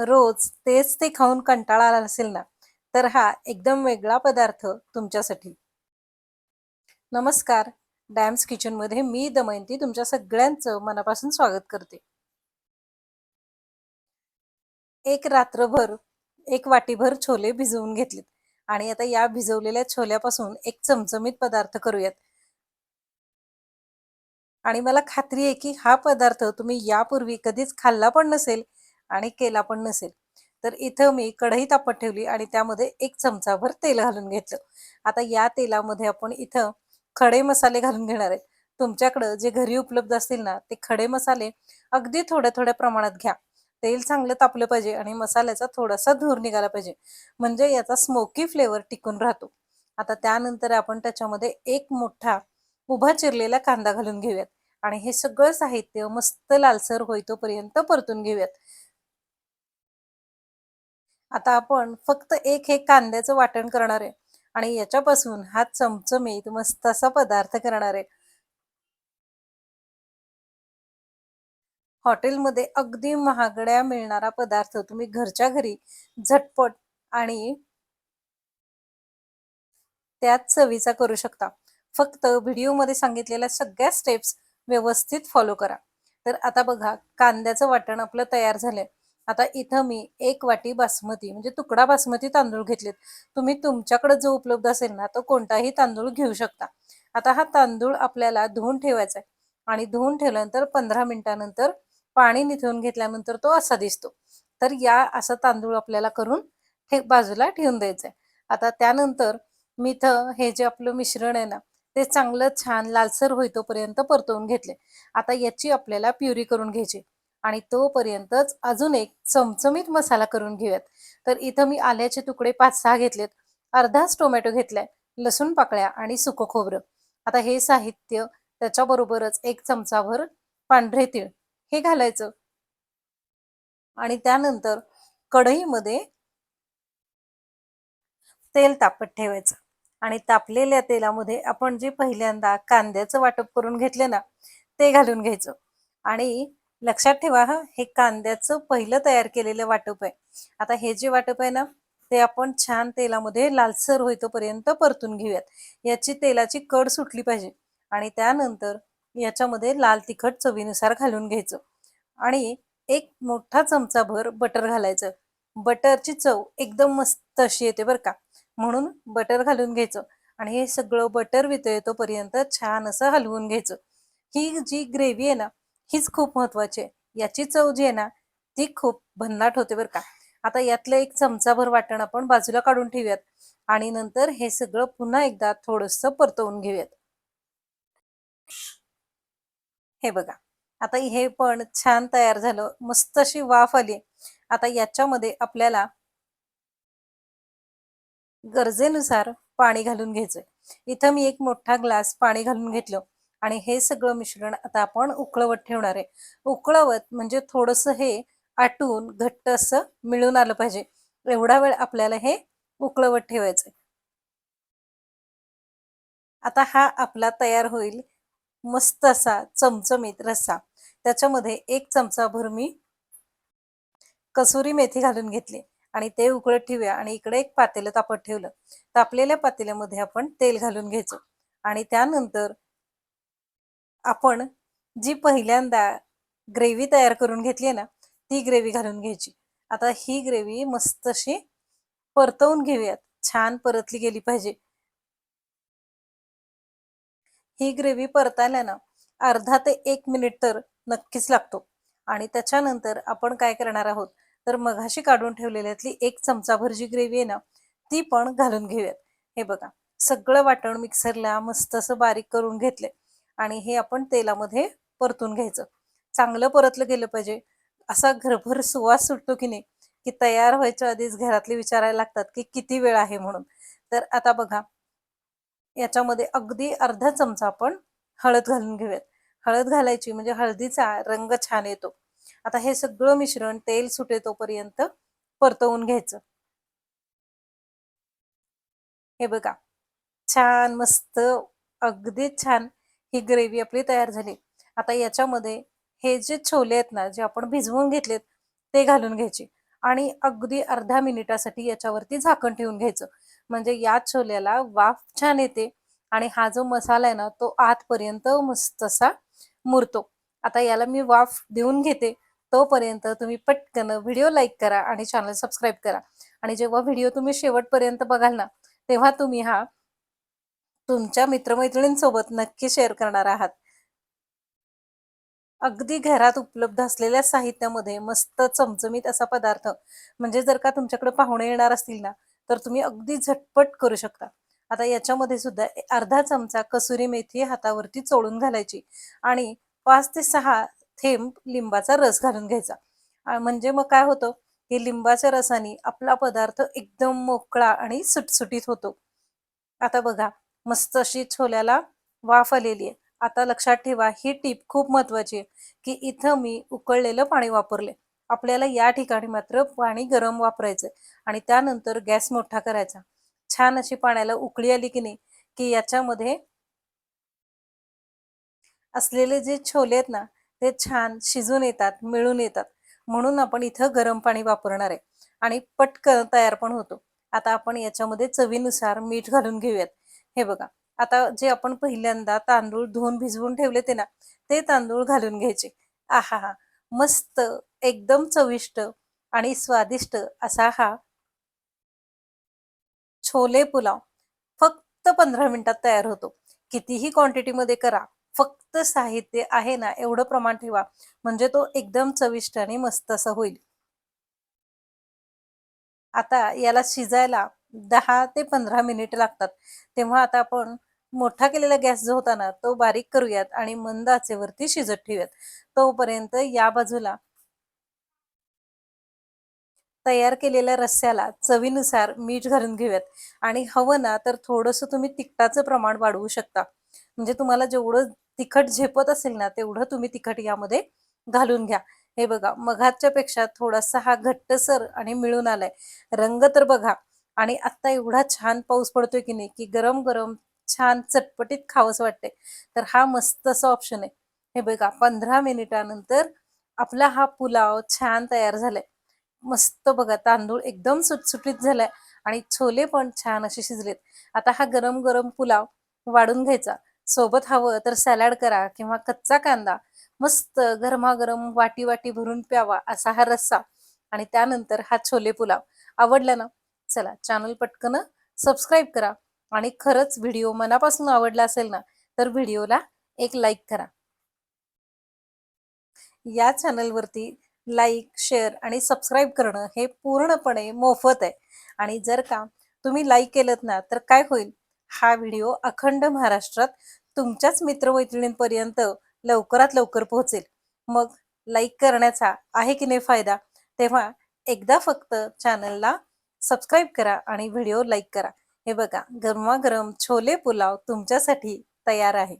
रोज तेच ते खाऊन कंटाळा आला असेल ना तर हा एकदम वेगळा पदार्थ तुमच्यासाठी. नमस्कार डॅम्स किचनमध्ये मी दमयंती तुमच्या सगळ्यांचं मनापासून स्वागत करते. एक रात्रभर एक वाटीभर छोले भिजवून घेतलेत आणि आता या भिजवलेल्या छोल्यापासून एक चमचमीत पदार्थ करूयात. आणि मला खात्री आहे की हा पदार्थ तुम्ही यापूर्वी कधीच खाल्ला पण नसेल आणि केला पण नसेल. तर इथं मी कढई तापत ठेवली आणि त्यामध्ये एक चमचाभर तेल घालून घेतलं. आता या तेलामध्ये आपण इथं खडे मसाले घालून घेणार आहे. तुमच्याकडं जे घरी उपलब्ध असतील ना ते खडे मसाले अगदी थोड्या थोड्या प्रमाणात घ्या. तेल चांगलं तापलं पाहिजे आणि मसाल्याचा थोडासा धूर निघाला पाहिजे. म्हणजे याचा स्मोकी फ्लेवर टिकून राहतो. आता त्यानंतर आपण त्याच्यामध्ये एक मोठा उभा चिरलेला कांदा घालून घेऊयात. आणि हे सगळं साहित्य मस्त लालसर होईतोपर्यंत परतून घेऊयात. आता आपण फक्त एक हे कांद्याचं वाटण करणार आहे. आणि याच्यापासून हा चमचमीत मस्त असा पदार्थ करणार आहे. हॉटेलमध्ये अगदी महागड्या मिळणारा पदार्थ तुम्ही घरच्या घरी झटपट आणि त्याच चवीचा करू शकता. फक्त व्हिडिओमध्ये सांगितलेल्या सगळ्या स्टेप्स व्यवस्थित फॉलो करा. तर आता बघा कांद्याचं वाटण आपलं तयार झालंय. आता इथं मी एक वाटी बासमती म्हणजे तुकडा बासमती तांदूळ घेतलेत. तुम्ही तुमच्याकडे जो उपलब्ध असेल ना तो कोणताही तांदूळ घेऊ शकता. आता हा तांदूळ आपल्याला धुवून ठेवायचा आहे. आणि धुवून ठेवल्यानंतर पंधरा मिनिटानंतर पाणी निथळून घेतल्यानंतर तो असा दिसतो. तर या असा तांदूळ आपल्याला करून ठे बाजूला ठेवून द्यायचा आहे. आता त्यानंतर मिथ हे जे आपलं मिश्रण आहे ना ते चांगलं छान लालसर होईतोपर्यंत परतवून घेतले आता याची आपल्याला प्युरी करून घ्यायची आणि तोपर्यंतच अजून एक चमचमीत मसाला करून घेऊयात. तर इथं मी आल्याचे तुकडे पाच सहा घेतलेत. अर्धाच टोमॅटो घेतलाय लसूण पाकळ्या आणि सुकं खोबरं. आता हे साहित्य त्याच्याबरोबरच एक चमचाभर पांढरे तीळ. हे घालायचं. आणि त्यानंतर कढईमध्ये तेल तापत ठेवायचं. आणि तापलेल्या तेलामध्ये आपण जे पहिल्यांदा कांद्याचं वाटप करून घेतले ना ते घालून घ्यायचं. आणि लक्षात ठेवा हा. हे कांद्याचं पहिलं तयार केलेलं वाटप आहे. आता हे जे वाटप आहे ना ते आपण छान तेलामध्ये लालसर होईतोपर्यंत परतून घेऊयात. याची तेलाची कड सुटली पाहिजे आणि त्यानंतर याच्यामध्ये लाल तिखट चवीनुसार घालून घ्यायचं. आणि एक मोठा चमचाभर बटर घालायचं. बटरची चव एकदम मस्त अशी येते बरं का. म्हणून बटर घालून घ्यायचं आणि हे सगळं बटर वितळतोपर्यंत छान असं हलवून घ्यायचं. ही जी ग्रेव्ही आहे ना हीच खूप महत्वाची आहे. याची चव जी आहे ना ती खूप भन्नाट होते बरं का. आता यातलं एक चमचाभर वाटण आपण बाजूला काढून ठेवूयात आणि नंतर हे सगळं पुन्हा एकदा थोडस परतवून घेऊयात. हे बघा आता हे पण छान तयार झालं मस्त अशी वाफ आली. आता याच्यामध्ये आपल्याला गरजेनुसार पाणी घालून घ्यायचंय. इथं मी एक मोठा ग्लास पाणी घालून घेतलं. आणि हे सगळं मिश्रण आता आपण उकळवत ठेवणार आहे. उकळवत म्हणजे थोडस हे आटून घट्ट असं मिळून आलं पाहिजे. एवढा वेळ आपल्याला हे उकळवत ठेवायचं आता हा आपला तयार होईल मस्त असा चमचमीत रस्सा. त्याच्यामध्ये एक चमचा भर मी कसुरी मेथी घालून घेतली आणि ते उकळत ठेवूया आणि इकडे एक पातेलं तापत ठेवलं. तापलेल्या पातेल्यामध्ये आपण तेल घालून घ्यायचो आणि त्यानंतर आपण जी पहिल्यांदा ग्रेव्ही तयार करून घेतली ना ती ग्रेव्ही घालून घ्यायची. आता ही ग्रेव्ही मस्त अशी परतवून घेऊयात. छान परतली गेली पाहिजे. ही ग्रेव्ही परतायला ना अर्धा ते एक मिनिट तर नक्कीच लागतो. आणि त्याच्यानंतर आपण काय करणार आहोत? तर मघाशी काढून ठेवलेल्यातली एक चमचाभर जी ग्रेव्ही आहे ना ती पण घालून घेऊयात. हे बघा सगळं वाटण मिक्सरला मस्त असं बारीक करून घेतलंय. आणि हे आपण तेलामध्ये परतून घ्यायचं. चांगलं परतलं गेलं पाहिजे. असा घरभर सुवास सुटतो की नाही की तयार व्हायच्या आधीच घरातले विचारायला लागतात की किती वेळ आहे म्हणून. तर आता बघा याच्यामध्ये अगदी अर्धा चमचा आपण हळद घालून घेऊयात. हळद घालायची म्हणजे हळदीचा रंग छान येतो. आता हे सगळं मिश्रण तेल सुटे तोपर्यंत परतवून घ्यायचं. हे बघा छान मस्त अगदी छान ही ग्रेव्ही आपली तयार झाली. आता याच्यामध्ये हे जे छोले आहेत ना जे आपण भिजवून घेतलेत ते घालून घ्यायचे. आणि अगदी अर्ध्या मिनिटासाठी याच्यावरती झाकण ठेवून घ्यायचं. म्हणजे या छोल्याला वाफ छान येते आणि हा जो मसाला आहे ना तो आतपर्यंत मस्त असा मुरतो. आता याला मी वाफ देऊन घेते. तोपर्यंत तुम्ही पटकन व्हिडिओ लाईक करा आणि चॅनल सबस्क्राईब करा. आणि जेव्हा व्हिडिओ तुम्ही शेवटपर्यंत बघाल ना तेव्हा तुम्ही हा तुमच्या मित्रमैत्रिणींसोबत नक्की शेअर करणार आहात. अगदी घरात उपलब्ध असलेल्या साहित्यामध्ये मस्त चमचमीत असा पदार्थ म्हणजे जर का तुमच्याकडे पाहुणे येणार असतील ना तर तुम्ही अगदी झटपट करू शकता. आता याच्यामध्ये सुद्धा अर्धा चमचा कसुरी मेथी हातावरती चोळून घालायची आणि पाच ते सहा थेंब लिंबाचा रस घालून घ्यायचा. म्हणजे मग काय होतं की लिंबाच्या रसाने आपला पदार्थ एकदम मोकळा आणि सुटसुटीत होतो. आता बघा मस्त अशी छोल्याला वाफ आलेली आहे. आता लक्षात ठेवा ही टीप खूप महत्वाची आहे की इथं मी उकळलेलं पाणी वापरले आपल्याला या ठिकाणी मात्र पाणी गरम वापरायचं आणि त्यानंतर गॅस मोठा करायचा. छान अशी पाण्याला उकळी आली की नाही की याच्यामध्ये असलेले जे छोले आहेत ना ते छान शिजून येतात मिळून येतात. म्हणून आपण इथं गरम पाणी वापरणार आहे. आणि पटकन तयार पण होतो. आता आपण याच्यामध्ये चवीनुसार मीठ घालून घेऊयात. हे बघा आता जे आपण पहिल्यांदा तांदूळ धुवून भिजवून ठेवले ते ना ते तांदूळ घालून घ्यायचे. आहा हा मस्त एकदम चविष्ट आणि स्वादिष्ट असा हा छोले पुलाव. फक्त पंधरा मिनिटात तयार होतो. कितीही क्वांटिटीमध्ये करा फक्त साहित्य आहे ना एवढं प्रमाण ठेवा. म्हणजे तो एकदम चविष्ट आणि मस्त असा होईल. आता याला शिजायला दहा ते पंधरा मिनिट लागतात. तेव्हा आता आपण मोठा केलेला गॅस जो होता ना तो बारीक करूयात आणि मंद आचेवरती शिजत ठेवूयात. तोपर्यंत या बाजूला तयार केलेल्या रस्स्याला चवीनुसार मीठ घालून घेऊयात. आणि हवं ना तर थोडंसं तुम्ही तिखटाचं प्रमाण वाढवू शकता. म्हणजे तुम्हाला जेवढं तिखट झेपत असेल ना तेवढं तुम्ही तिखट यामध्ये घालून घ्या. हे बघा मघाच्या पेक्षा थोडासा हा घट्टसर आणि मिळून आलाय. रंग तर बघा आणि आता एवढा छान पाऊस पडतोय की नाही की गरम गरम छान चटपटीत खावंच वाटते तर हा मस्त असा ऑप्शन आहे. हे बघा पंधरा मिनिटानंतर आपला हा पुलाव छान तयार झालाय. मस्त बघा तांदूळ एकदम सुटसुटीत झालाय आणि छोले पण छान असे शिजलेत. आता हा गरम गरम पुलाव वाढून घ्यायचा. सोबत हवं तर सॅलड करा किंवा कच्चा कांदा. मस्त गरमागरम वाटी वाटी भरून प्यावा असा हा रस्सा. आणि त्यानंतर हा छोले पुलाव. आवडला ना? चला चॅनल पटकन सबस्क्राईब करा. आणि खरंच व्हिडिओ मनापासून आवडला असेल ना तर व्हिडिओला एक लाईक करा. या चॅनलवरती लाईक शेअर आणि सबस्क्राईब करणं हे पूर्णपणे मोफत आहे. आणि जर का तुम्ही लाईक केलं ना तर काय होईल? हा व्हिडिओ अखंड महाराष्ट्रात तुमच्याच मित्रमैत्रिणींपर्यंत लवकरात लवकर पोहोचेल. मग लाईक करण्याचा आहे की नाही फायदा? तेव्हा एकदा फक्त चॅनलला सबस्क्राईब करा आणि व्हिडिओ लाईक करा. हे बघा गरमागरम छोले पुलाव तुमच्यासाठी तयार आहे.